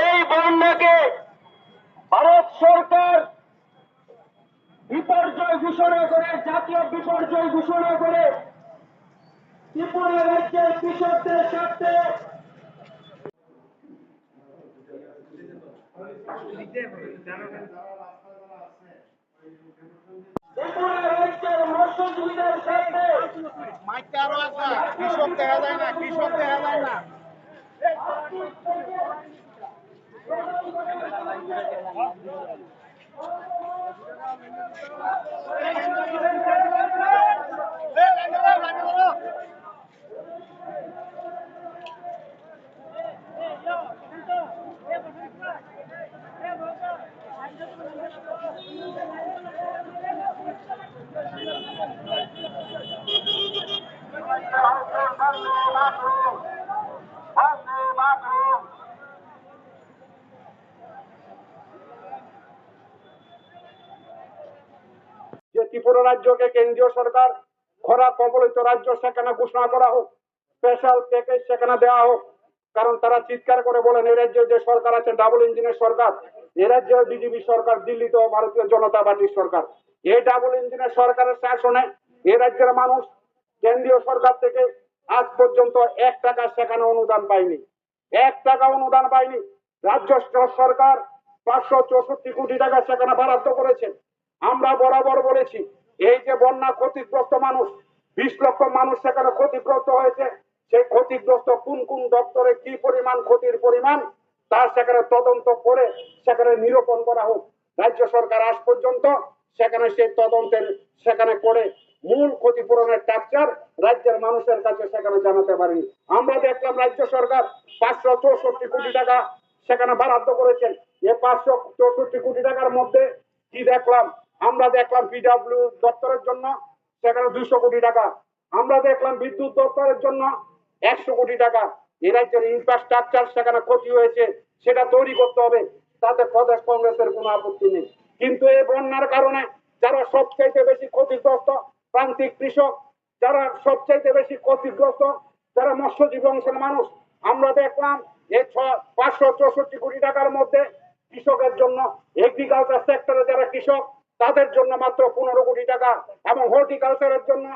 এই বন্যাকে ভারত সরকার বিপর্যয় ঘোষণা করে, জাতীয় বিপর্যয় ঘোষণা করে, ত্রিপুরা রাজ্যের কৃষকদের স্বার্থে ত্রিপুরা রাজ্যের মৎস্যজীবীদের স্বার্থে মাইকটা আরও আছে কৃষক দেখা যায় না কৃষক দেখা যায় না। যে ত্রিপুরা রাজ্যকে কেন্দ্রীয় সরকার খরা কবলিত রাজ্য সেখানে ঘোষণা করা হোক স্পেশাল প্যাকেজ সেখানে দেওয়া হোক, কারণ তারা চিৎকার করে বলেন এই রাজ্যে যে সরকার আছে ডাবল ইঞ্জিনের সরকার, এ রাজ্যে বিজেপি সরকার দিল্লিতেও ভারতীয় জনতা পার্টির সরকার। এই ডাবল ইঞ্জিনের সরকারের শাসনে এ রাজ্যের মানুষ কেন্দ্রীয় সরকার থেকে আজ পর্যন্ত এক টাকা সেখানে অনুদান পায়নি এক টাকা অনুদান পায়নি রাজ্য সরকার পাঁচশো চৌষট্টি কোটি টাকা সেখানে বরাদ্দ করেছেন আমরা বরাবর বলেছি, এই যে বন্যা ক্ষতিগ্রস্ত মানুষ, বিশ লক্ষ মানুষ সেখানে ক্ষতিগ্রস্ত হয়েছে, সেই ক্ষতিগ্রস্ত কোন কোন দপ্তরে কি পরিমাণ ক্ষতির পরিমাণ, তা সেখানে তদন্ত করে সেখানে নিরূপণ করা হোক। রাজ্য সরকার আজ পর্যন্ত সেখানে সেই তদন্তের, সেখানে করে মূল ক্ষতিপূরণের টাকচার রাজ্যের মানুষের কাছে সেখানে জানাতে পারেনি। আমরা দেখলাম রাজ্য সরকার পাঁচশো চৌষট্টি কোটি টাকা সেখানে বরাদ্দ করেছেন। এ পাঁচশো চৌষট্টি কোটি টাকার মধ্যে কি দেখলাম? আমরা দেখলাম পিডাব্লিউ দপ্তরের জন্য সেখানে দুইশো কোটি টাকা। আমরা দেখলাম বিদ্যুৎ দপ্তরের জন্য একশো কোটি টাকা। এই রাজ্যের ইনফ্রাস্ট্রাকচার সেখানে ক্ষতি হয়েছে, সেটা তৈরি করতে হবে। তাতে প্রদেশ কংগ্রেসের কোনো আপত্তি নেই। কিন্তু এই বন্যার কারণে যারা সবচাইতে বেশি ক্ষতিগ্রস্ত প্রান্তিক কৃষক যারা সবচাইতে বেশি ক্ষতিগ্রস্ত, যারা মৎস্যজীবী অংশের মানুষ, আমরা দেখলাম এই ছ, পাঁচশো চৌষট্টি কোটি টাকার মধ্যে কৃষকের জন্য এগ্রিকালচার সেক্টরে যারা কৃষক, তাদের জন্য মাত্র পনেরো কোটি টাকা এবং হর্টিকালচারের জন্য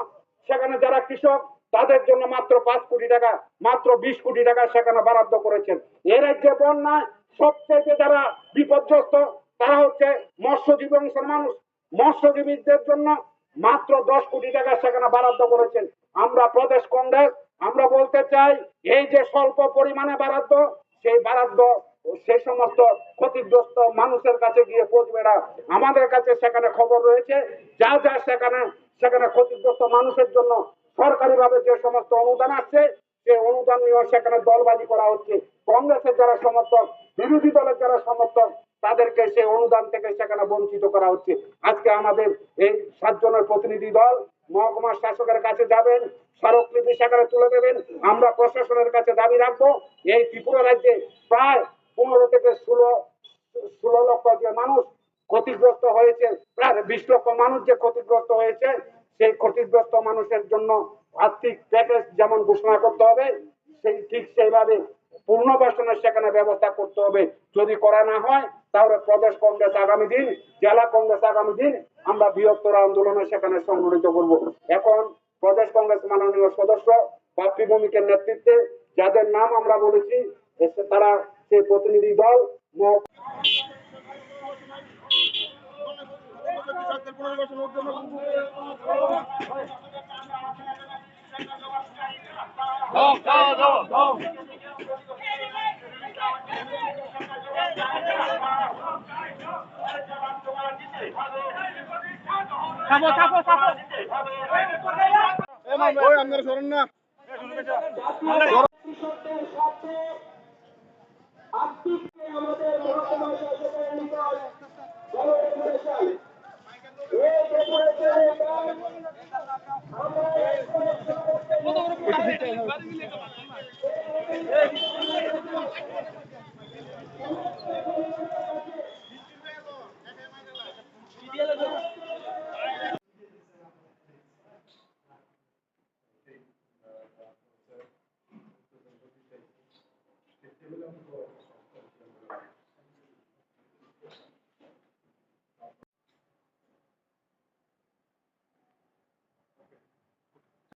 সেখানে যারা কৃষক, তাদের জন্য মাত্র পাঁচ কোটি টাকা, মাত্র বিশ কোটি টাকা সেখানে বরাদ্দ করেছেন। এ রাজ্যে বন্যায় সবচেয়ে যারা বিপর্যস্ত, তারা হচ্ছে মৎস্যজীবী অংশের মানুষ। মৎস্যজীবীদের জন্য মাত্র দশ কোটি টাকা সেখানে বরাদ্দ করেছেন। আমরা প্রদেশ কংগ্রেস, আমরা বলতে চাই, এই যে স্বল্প পরিমাণে বরাদ্দ, সেই বরাদ্দ সেই সমস্ত ক্ষতিগ্রস্ত মানুষের কাছে গিয়ে পৌঁছবে না। আমাদের কাছে সেখানে খবর রয়েছে, যা যা সেখানে সেখানে ক্ষতিগ্রস্ত মানুষের জন্য সরকারিভাবে যে সমস্ত অনুদান আসছে, সেই অনুদান নিয়েও সেখানে দলবাজি করা হচ্ছে। কংগ্রেসের যারা সমর্থক, বিরোধী দলের যারা সমর্থক, তাদেরকে সেই অনুদান থেকে সেখানে বঞ্চিত করা হচ্ছে। আজকে আমাদের এই সাতজনের প্রতিনিধি দল মহকুমা শাসকের কাছে যাবেন স্মারকলিপি সেখানে তুলে দেবেন। আমরা প্রশাসনের কাছে দাবি রাখব, এই ত্রিপুরা রাজ্যে প্রায় পনেরো থেকে ষোলো ষোলো লক্ষ যে মানুষ ক্ষতিগ্রস্ত হয়েছে, প্রায় বিশ লক্ষ মানুষ যে ক্ষতিগ্রস্ত হয়েছে, সেই ক্ষতিগ্রস্ত মানুষের জন্য আর্থিক প্যাকেজ যেমন ঘোষণা করতে হবে, সেই ঠিক সেইভাবে পুনর্বাসনের সেখানে ব্যবস্থা করতে হবে। যদি করা না হয় তাহলে প্রদেশ কংগ্রেস আগামী দিন, জেলা কংগ্রেস আগামী দিন, আমরা বৃহত্তর আন্দোলনে সেখানে সংগঠিত করব। এখন প্রদেশ কংগ্রেস মাননীয় সদস্য ভৌমিকের নেতৃত্বে যাদের নাম আমরা বলেছি তারা সেই প্রতিনিধি দল মহ- কৃষকদের পুনর্বাসনের জন্য ওই আপনারা সরেন না। আমাদের